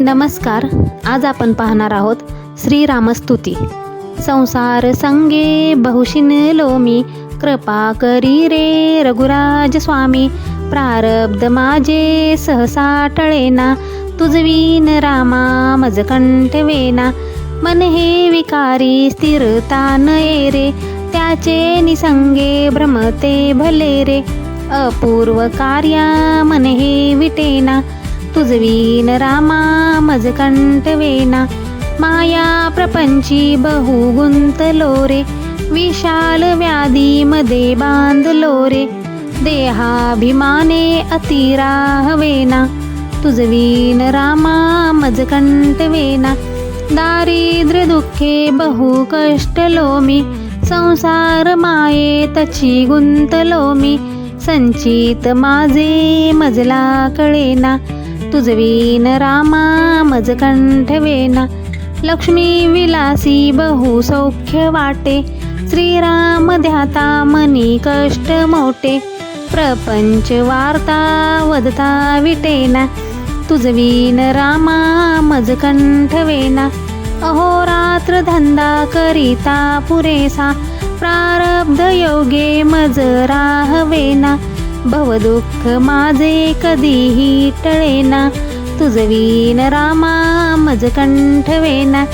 नमस्कार आज आपण पाहणार आहोत श्रीरामस्तुती. संसार संगे बहुशिनलो मी कृपा करी रे रघुराज स्वामी प्रारब्ध माझे सहसा टळेना तुझवीन रामा मज कंठवेना मन हे विकारी स्थिरता न ये रे त्याचे निसंगे भ्रमते भले रे. अपूर्व कार्या मन हे विटेना तुझवीन रामा मज कंटवेना माया प्रपंची बहु गुंतलो रे विशाल व्याधी मध्ये बांधलो रे देहाभिमाने अतिराहवेना तुझवीन रामा मज कंटवेना दारिद्र्य दुःखे बहु कष्टलो मी संसार माये तची गुंतलो मी संचित माझे मजला कळेना. तुझवीन रामा मज कंठवेना लक्ष्मी विलासी बहु सौख्य वाटे. श्रीराम ध्याता मनी कष्ट मोठे प्रपंच वार्ता वदता विटेना. तुझवीन रामा मज कंठवेना अहोरात्र धंदा करिता पुरेसा. प्रारब्ध योगे मज राहवेना भवदुःख माझे कधीही टळेना. तुझवीन रामा मज कंठवेना.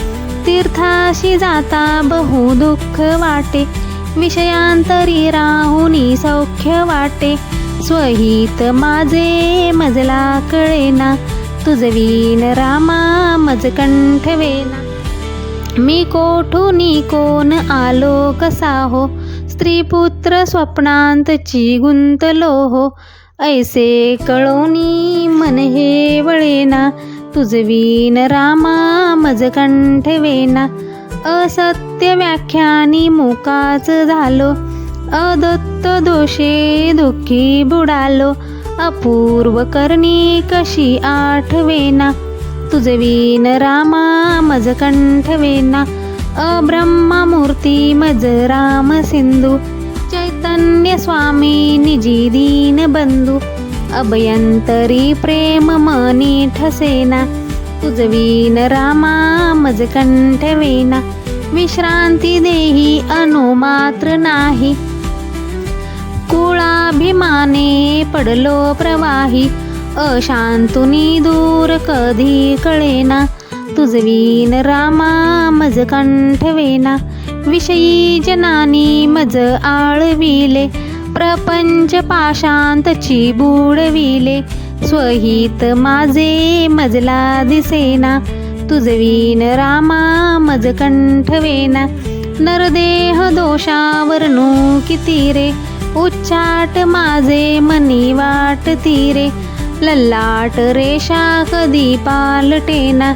तीर्थाशी जाता बहु दुःख वाटे. विषयांतरी राहुनी सौख्य वाटे. स्वहित माझे मजला कळेना. तुझवीन रामा मज कंठवेना. मी कोठून कोण आलो कसा हो? स्त्री पुत्र स्वप्नांतची गुंतलो हो ऐसे कळोनी मन हे वळेना तुझवीन रामा मज कंठवेना असत्य व्याख्यानी मुकाच झालो अदत्त दोषे दुःखी बुडालो अपूर्व करणी कशी आठवेना तुझवीन रामा मज कंठवेना अब्रह्ममूर्ती मज राम सिंधू चैतन्य स्वामी निजी दीन बंधू अभयंतरी प्रेम मनी ठसेना तुझवीन रामा मज कंठवेना विश्रांती देही अनुमात्र नाही कुळाभिमाने पडलो प्रवाही अशांतुनी दूर कधी कळेना तुझवीन रामा मज कंठवेना विषयी जनानी मज आळविले. प्रपंच पाशांतची बुडविले. स्वहित माझे मजला दिसेना. तुझवीन रामा मज कंठवेना नरदेह दोषावरनु किती रे? उच्चाट माझे मनी वाट तीरे लल्लाट रेषा कधी पालटेना.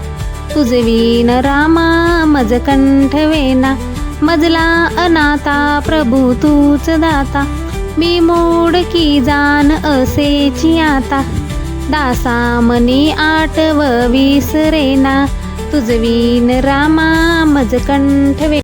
तुझवीन रामा मज कंठवेना मजला अनाथा प्रभू तूच दाता. मी मोड की जाण असेची आता. दासा मनी आठव विसरेना तुझवीन रामा मज कंठवे